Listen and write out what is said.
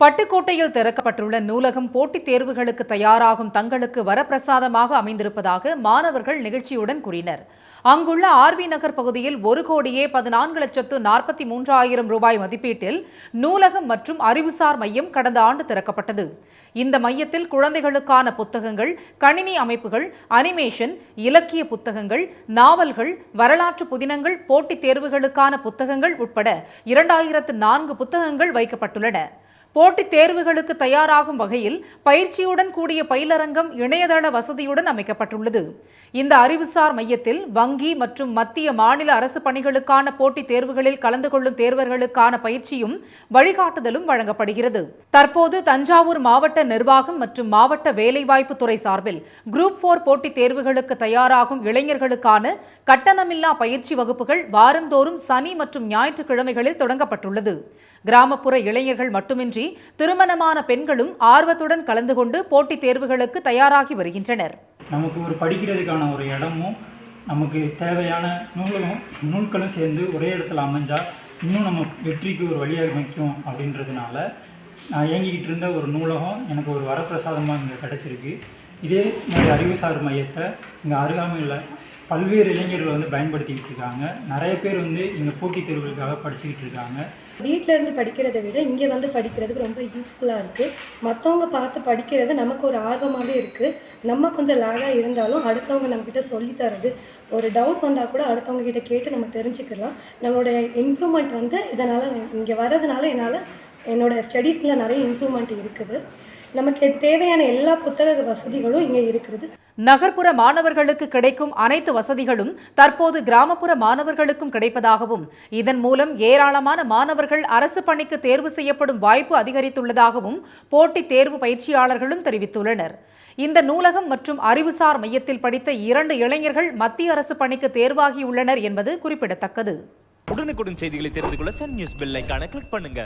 பட்டுக்கோட்டையில் திறக்கப்பட்டுள்ள நூலகம் போட்டித் தேர்வுகளுக்கு தயாராகும் தங்களுக்கு வரப்பிரசாதமாக அமைந்திருப்பதாக மாணவர்கள் நிகழ்ச்சியுடன் கூறினர். அங்குள்ள ஆர்வி நகர் பகுதியில் ஒரு கோடியே பதினான்கு லட்சத்து நாற்பத்தி மூன்றாயிரம் ரூபாய் மதிப்பீட்டில் நூலகம் மற்றும் அறிவுசார் மையம் கடந்த ஆண்டு திறக்கப்பட்டது. இந்த மையத்தில் குழந்தைகளுக்கான புத்தகங்கள் கணினி அமைப்புகள் அனிமேஷன் இலக்கிய புத்தகங்கள் நாவல்கள் வரலாற்று புதினங்கள் போட்டித் தேர்வுகளுக்கான புத்தகங்கள் உட்பட இரண்டாயிரத்து நான்கு புத்தகங்கள் வைக்கப்பட்டுள்ளன. போட்டித் தேர்வுகளுக்கு தயாராகும் வகையில் பயிற்சியுடன் கூடிய பயிலரங்கம் இணையதள வசதியுடன் அமைக்கப்பட்டுள்ளது. இந்த அறிவுசார் மையத்தில் வங்கி மற்றும் மத்திய மாநில அரசு பணிகளுக்கான போட்டித் தேர்வுகளில் கலந்து கொள்ளும் தேர்வர்களுக்கான பயிற்சியும் வழிகாட்டுதலும் வழங்கப்படுகிறது. தற்போது தஞ்சாவூர் மாவட்ட நிர்வாகம் மற்றும் மாவட்ட வேலைவாய்ப்பு துறை சார்பில் குரூப் போர் போட்டித் தேர்வுகளுக்கு தயாராகும் இளைஞர்களுக்கான கட்டணமில்லா பயிற்சி வகுப்புகள் வாரந்தோறும் சனி மற்றும் ஞாயிற்றுக்கிழமைகளில் தொடங்கப்பட்டுள்ளது. கிராமப்புற இளைஞர்கள் மட்டுமின்றி திருமணமான பெண்களும் ஆர்வத்துடன் கலந்து கொண்டு போட்டித் தேர்வுகளுக்கு தயாராகி வருகின்றனர். நமக்கு ஒரு படிக்கிறதுக்கான ஒரு இடமும் நமக்கு தேவையான நூலும் நூல்களும் சேர்ந்து ஒரே இடத்துல அமைஞ்சால் இன்னும் நம்ம வெற்றிக்கு ஒரு வழியாக அமைக்கும் அப்படின்றதுனால நான் இயங்கிக்கிட்டு இருந்த ஒரு நூலகம் எனக்கு ஒரு வரப்பிரசாதமாக இங்கே கிடச்சிருக்கு. இதே என்னுடைய அறிவுசார் மையத்தை இங்கே அருகாமையில் பல்வேறு இளைஞர்கள் வந்து பயன்படுத்திக்கிட்டு இருக்காங்க. நிறைய பேர் வந்து இங்கே போட்டித் தேர்வுகளுக்காக படிச்சுக்கிட்டு இருக்காங்க. வீட்டில இருந்து படிக்கிறதை விட இங்கே வந்து படிக்கிறதுக்கு ரொம்ப யூஸ்ஃபுல்லாக இருக்குது மற்றவங்க பார்த்து படிக்கிறது நமக்கு ஒரு ஆர்வமாகவே இருக்குது நம்ம கொஞ்சம் லேகாக இருந்தாலும் அடுத்தவங்க நம்மக்கிட்ட சொல்லி தரது. ஒரு டவுட் வந்தால் கூட அடுத்தவங்க கிட்ட கேட்டு நம்ம தெரிஞ்சுக்கலாம். நம்மளோட இம்ப்ரூவ்மெண்ட் வந்து இதனால் இங்கே வர்றதுனால என்னால் என்னோட ஸ்டடீஸில் நிறைய இம்ப்ரூவ்மெண்ட் இருக்குது. நமக்கு தேவையான எல்லா புத்தக வசதிகளும் இங்கே இருக்குது நகர்ப்புற மாணவர்களுக்கு கிடைக்கும் அனைத்து வசதிகளும் தற்போது கிராமப்புற மாணவர்களுக்கும் கிடைப்பதாகவும் இதன் மூலம் ஏராளமான மாணவர்கள் அரசு பணிக்கு தேர்வு செய்யப்படும் வாய்ப்பு அதிகரித்துள்ளதாகவும் போட்டித் தேர்வு பயிற்சியாளர்களும் தெரிவித்துள்ளனர். இந்த நூலகம் மற்றும் அறிவுசார் மையத்தில் படித்த இரண்டு இளைஞர்கள் மத்திய அரசு பணிக்கு தேர்வாகியுள்ளனர் என்பது குறிப்பிடத்தக்கது. உடனுக்குடன் செய்திகளை தெரிந்து கொள்ள சன் நியூஸ் பெல் ஐகானை கிளிக் பண்ணுங்க.